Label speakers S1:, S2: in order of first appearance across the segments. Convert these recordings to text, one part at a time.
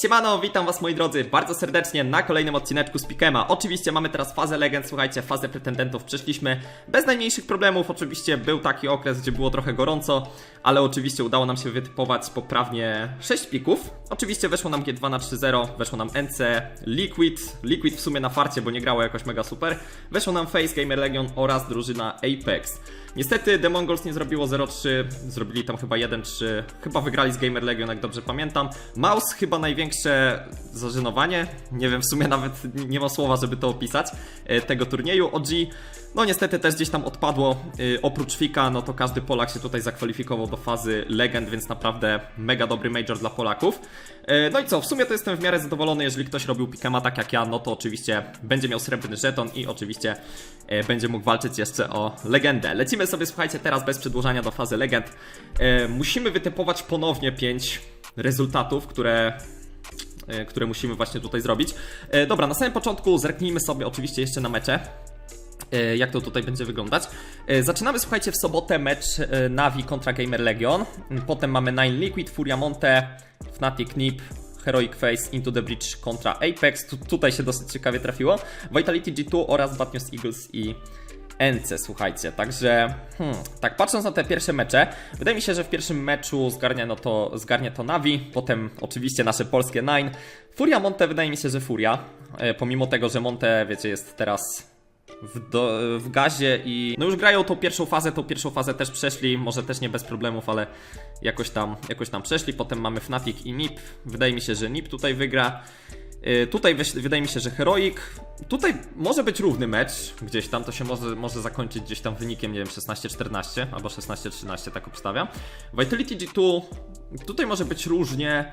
S1: Siemano, witam was moi drodzy bardzo serdecznie na kolejnym odcineczku z Pikema. Oczywiście mamy teraz fazę legend, słuchajcie, fazę pretendentów przeszliśmy bez najmniejszych problemów. Oczywiście był taki okres, gdzie było trochę gorąco, ale oczywiście udało nam się wytypować poprawnie 6 pików. Oczywiście weszło nam G2 na 3-0, weszło nam NC, Liquid, Liquid w sumie na farcie, bo nie grało jakoś mega super. Weszło nam Face, Gamer Legion oraz drużyna Apex. Niestety The Mongols nie zrobiło 0-3, zrobili tam chyba 1-3, chyba wygrali z Gamer Legion, jak dobrze pamiętam. Mouse chyba największe zażenowanie, nie wiem, w sumie nawet nie ma słowa, żeby to opisać, e, tego turnieju. OG, no niestety też gdzieś tam odpadło, e, oprócz Fika, no to każdy Polak się tutaj zakwalifikował do fazy legend, więc naprawdę mega dobry major dla Polaków. E, No i co, w sumie to jestem w miarę zadowolony, jeżeli ktoś robił Pikema tak jak ja, no to oczywiście będzie miał srebrny żeton i oczywiście będzie mógł walczyć jeszcze o legendę. Lecimy sobie, słuchajcie, teraz bez przedłużania do fazy legend. Musimy wytypować ponownie 5 rezultatów, które które musimy właśnie tutaj zrobić. E, Dobra, na samym początku zerknijmy sobie oczywiście jeszcze na mecze. E, Jak to tutaj będzie wyglądać? E, Zaczynamy, słuchajcie, w sobotę mecz e, Navi kontra Gamer Legion. Potem mamy Nine Liquid, Furia Monte, Fnatic Nip, Heroic Face, Into the Bridge kontra Apex. Tu, tutaj się dosyć ciekawie trafiło. Vitality G2 oraz Bad News Eagles i NC, słuchajcie. Także, hmm, tak patrząc na te pierwsze mecze, wydaje mi się, że w pierwszym meczu zgarnia no to, zgarnie to Navi, potem oczywiście nasze polskie Nine. Furia Monte, wydaje mi się, że Furia. E, pomimo tego, że Monte, wiecie, jest teraz w, do, w gazie i no już grają tą pierwszą fazę, tą pierwszą fazę też przeszli, może też nie bez problemów, ale jakoś tam, jakoś tam przeszli. Potem mamy Fnatic i NiP. Wydaje mi się, że NiP tutaj wygra. Yy, Tutaj wydaje mi się, że Heroic. Tutaj może być równy mecz, gdzieś tam to się może, może zakończyć gdzieś tam wynikiem, nie wiem, 16-14 albo 16-13, tak obstawiam. Vitality G2, tutaj może być różnie.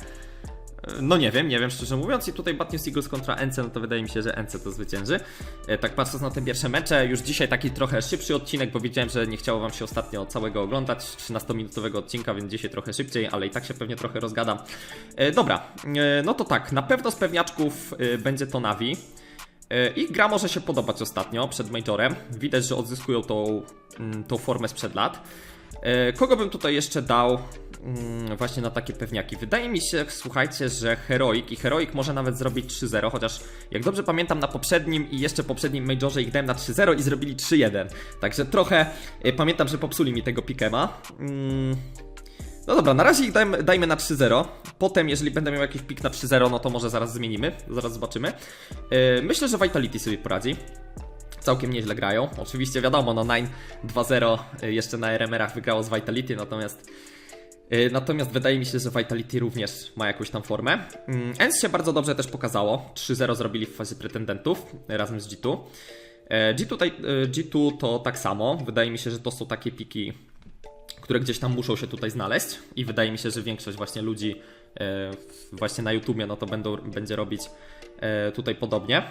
S1: No nie wiem, nie wiem szczerze mówiąc i tutaj Bad News Eagles kontra NC, no to wydaje mi się, że NC to zwycięży. E, Tak patrząc na te pierwsze mecze, już dzisiaj taki trochę szybszy odcinek, bo wiedziałem, że nie chciało wam się ostatnio całego oglądać, 13-minutowego odcinka, więc dzisiaj trochę szybciej, ale i tak się pewnie trochę rozgadam. E, Dobra, e, no to tak, na pewno z pewniaczków będzie to Navi. Ich gra może się podobać ostatnio, przed Majorem. Widać, że odzyskują tą, mm, tą formę sprzed lat. Kogo bym tutaj jeszcze dał właśnie na takie pewniaki? Wydaje mi się, słuchajcie, że Heroic i Heroic może nawet zrobić 3-0, chociaż jak dobrze pamiętam na poprzednim i jeszcze poprzednim Majorze ich dałem na 3-0 i zrobili 3-1. Także trochę e, pamiętam, że popsuli mi tego Pikema. Mm, no dobra, na razie ich dajmy, dajmy na 3-0. Potem, jeżeli będę miał jakiś pik na 3-0, no to może zaraz zmienimy. Zaraz zobaczymy. Yy, myślę, że Vitality sobie poradzi. Całkiem nieźle grają. Oczywiście wiadomo, no 9 2-0 y, jeszcze na RMR-ach wygrało z Vitality, natomiast Natomiast wydaje mi się, że Vitality również ma jakąś tam formę. Mm, ENS się bardzo dobrze też pokazało. 3-0 zrobili w fazie pretendentów razem z G2. E, G2, tutaj, y, G2 to tak samo. Wydaje mi się, że to są takie piki które gdzieś tam muszą się tutaj znaleźć i wydaje mi się, że większość właśnie ludzi e, właśnie na YouTubie no to będą, będzie robić e, tutaj podobnie.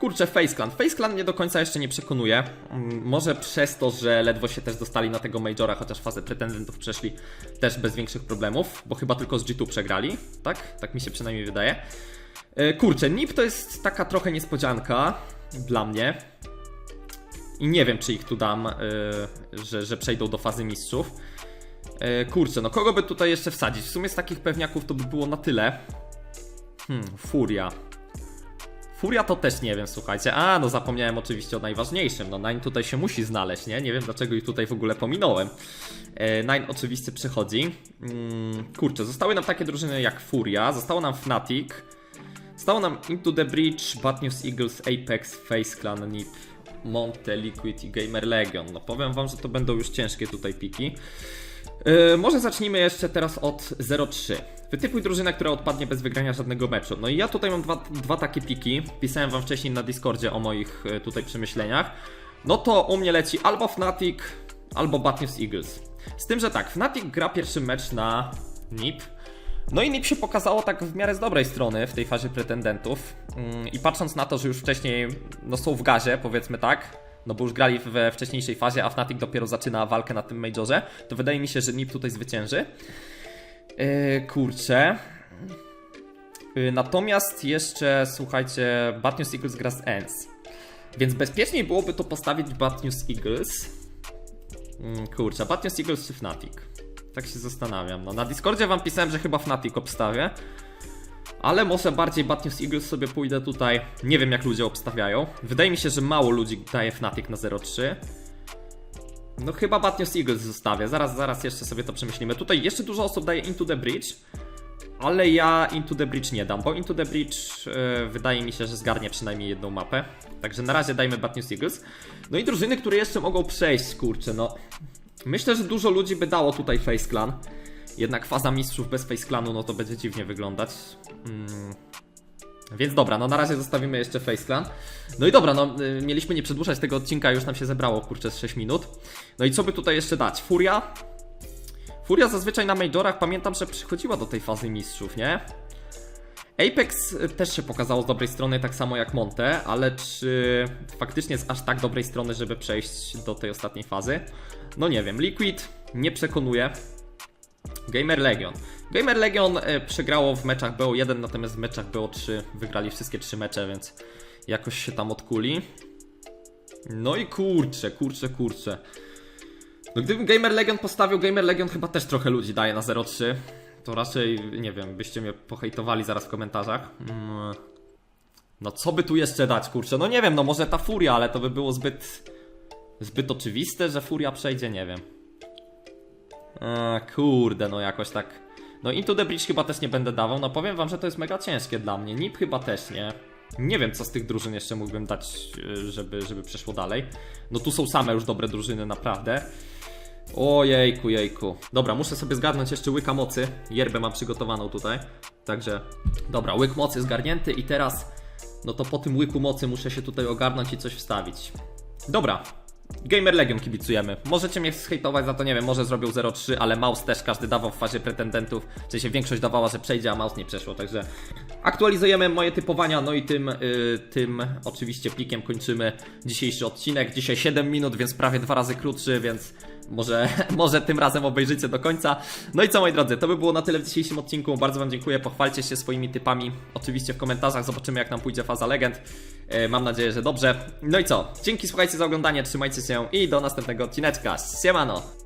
S1: Kurczę, Face Clan. Face Clan mnie do końca jeszcze nie przekonuje. Mm, może przez to, że ledwo się też dostali na tego Majora, chociaż fazę pretendentów przeszli też bez większych problemów, bo chyba tylko z G2 przegrali, tak? Tak mi się przynajmniej wydaje. E, kurczę, NiP to jest taka trochę niespodzianka dla mnie. I nie wiem, czy ich tu dam, yy, że, że przejdą do fazy mistrzów. Yy, kurczę, no kogo by tutaj jeszcze wsadzić? W sumie z takich pewniaków to by było na tyle. Hmm, Furia. Furia to też nie wiem, słuchajcie. A, no zapomniałem oczywiście o najważniejszym. No Nine tutaj się musi znaleźć, nie? Nie wiem dlaczego ich tutaj w ogóle pominąłem. E, Nine oczywiście przychodzi. Mm, kurczę, zostały nam takie drużyny jak Furia, zostało nam Fnatic, Stało nam Into the Bridge, Bad News Eagles, Apex, Face Clan, NiP, Monte, Liquid i Gamer Legion. No powiem wam, że to będą już ciężkie tutaj piki. Yy, może zacznijmy jeszcze teraz od 0-3. Wytypuj drużynę, która odpadnie bez wygrania żadnego meczu. No i ja tutaj mam dwa, dwa takie piki. Pisałem wam wcześniej na Discordzie o moich yy, tutaj przemyśleniach. No to u mnie leci albo Fnatic, albo Bad News Eagles. Z tym, że tak, Fnatic gra pierwszy mecz na NiP. No i NiP się pokazało tak w miarę z dobrej strony w tej fazie pretendentów. Mm, I patrząc na to, że już wcześniej no, są w gazie, powiedzmy tak, no bo już grali we wcześniejszej fazie, a Fnatic dopiero zaczyna walkę na tym Majorze, to wydaje mi się, że NiP tutaj zwycięży. Yy, kurczę. Yy, natomiast jeszcze, słuchajcie, Bad News Eagles gra z Ends. Więc bezpieczniej byłoby to postawić Bad News Eagles. Mm, kurczę, Bad News Eagles czy Fnatic? Tak się zastanawiam. No, na Discordzie wam pisałem, że chyba Fnatic obstawię. Ale może bardziej Bad News Eagles sobie pójdę tutaj. Nie wiem jak ludzie obstawiają. Wydaje mi się, że mało ludzi daje Fnatic na 0-3. No chyba Bad News Eagles zostawię. Zaraz, zaraz jeszcze sobie to przemyślimy. Tutaj jeszcze dużo osób daje Into the Bridge. Ale ja Into the Bridge nie dam, bo Into the Bridge e, wydaje mi się, że zgarnie przynajmniej jedną mapę. Także na razie dajmy Bad News Eagles. No i drużyny, które jeszcze mogą przejść, kurczę, no. Myślę, że dużo ludzi by dało tutaj Face Clan. Jednak faza mistrzów bez Face Clanu, no to będzie dziwnie wyglądać. Mm. Więc dobra, no na razie zostawimy jeszcze Face Clan. No i dobra, no y, mieliśmy nie przedłużać tego odcinka, już nam się zebrało, kurczę, z 6 minut. No i co by tutaj jeszcze dać? Furia? Furia zazwyczaj na Majorach, pamiętam, że przychodziła do tej fazy mistrzów, nie? Apex y, też się pokazało z dobrej strony, tak samo jak Monte, ale czy faktycznie z aż tak dobrej strony, żeby przejść do tej ostatniej fazy? No nie wiem, Liquid nie przekonuje. Gamer Legion. Gamer Legion e, przegrało w meczach BO1, natomiast w meczach BO3 wygrali wszystkie trzy mecze, więc jakoś się tam odkuli. No i kurczę, kurczę, kurczę. No gdybym Gamer Legion postawił, Gamer Legion chyba też trochę ludzi daje na 0-3. To raczej, nie wiem, byście mnie pohejtowali zaraz w komentarzach. Mm. No co by tu jeszcze dać, kurczę? No nie wiem, no może ta Furia, ale to by było zbyt... Zbyt oczywiste, że Furia przejdzie, nie wiem. A, kurde, no jakoś tak. No Into the Bridge chyba też nie będę dawał. No powiem wam, że to jest mega ciężkie dla mnie. NIP chyba też nie. Nie wiem, co z tych drużyn jeszcze mógłbym dać, y, żeby, żeby przeszło dalej. No tu są same już dobre drużyny, naprawdę. Ojejku, jejku. Dobra, muszę sobie zgarnąć jeszcze łyka mocy. Yerbę mam przygotowaną tutaj. Także, dobra, łyk mocy zgarnięty i teraz, no to po tym łyku mocy muszę się tutaj ogarnąć i coś wstawić. Dobra, Gamer Legion kibicujemy. Możecie mnie zhejtować za to, nie wiem, może zrobił 0-3, ale Mouse też każdy dawał w fazie pretendentów. W sensie większość dawała, że przejdzie, a Mouse nie przeszło, także aktualizujemy moje typowania, no i tym, y, tym oczywiście plikiem kończymy dzisiejszy odcinek. Dzisiaj 7 minut, więc prawie dwa razy krótszy, więc może, może tym razem obejrzycie do końca. No i co moi drodzy, to by było na tyle w dzisiejszym odcinku. Bardzo Wam dziękuję, pochwalcie się swoimi typami oczywiście w komentarzach, zobaczymy jak nam pójdzie faza legend. E, Mam nadzieję, że dobrze. No i co, dzięki słuchajcie za oglądanie, trzymajcie się i do następnego odcineczka. Siemano!